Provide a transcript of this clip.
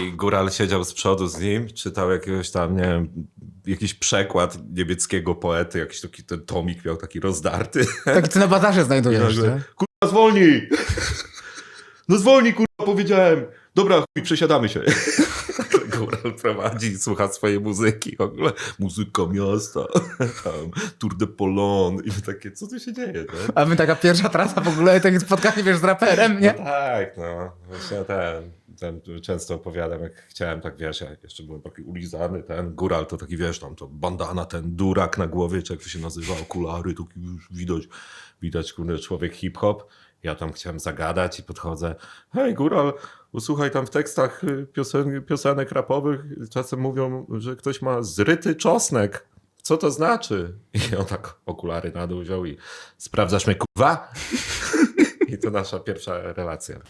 i Góral siedział z przodu z nim, czytał jakiegoś tam, nie wiem, jakiś przekład niemieckiego poety, jakiś taki ten tomik miał taki rozdarty. Tak, ty na bazarze znajdujesz, nie? kurwa, zwolnij! No zwolnij, kurwa, powiedziałem. Dobra, chuj, przesiadamy się. Góral prowadzi i słucha swojej muzyki. W ogóle muzyka miasta, tam Tour de Polon i my takie, co tu się dzieje, nie? A my taka pierwsza trasa w ogóle, takie spotkanie, wiesz, z raperem, nie? No tak, no. Właśnie ten, ten często opowiadam, jak chciałem, tak wiesz, jak jeszcze byłem taki ulizany, ten góral to taki, wiesz, tam to bandana, ten durak na głowie, czy jak to się nazywa, okulary, tu już widać, widać, kurde, człowiek hip-hop. Ja tam chciałem zagadać i podchodzę, hej góral, usłuchaj tam w tekstach y, piosen, piosenek rapowych, czasem mówią, że ktoś ma zryty czosnek. Co to znaczy? I on tak okulary na dół wziął i sprawdzasz mnie, kurwa? I to nasza pierwsza relacja.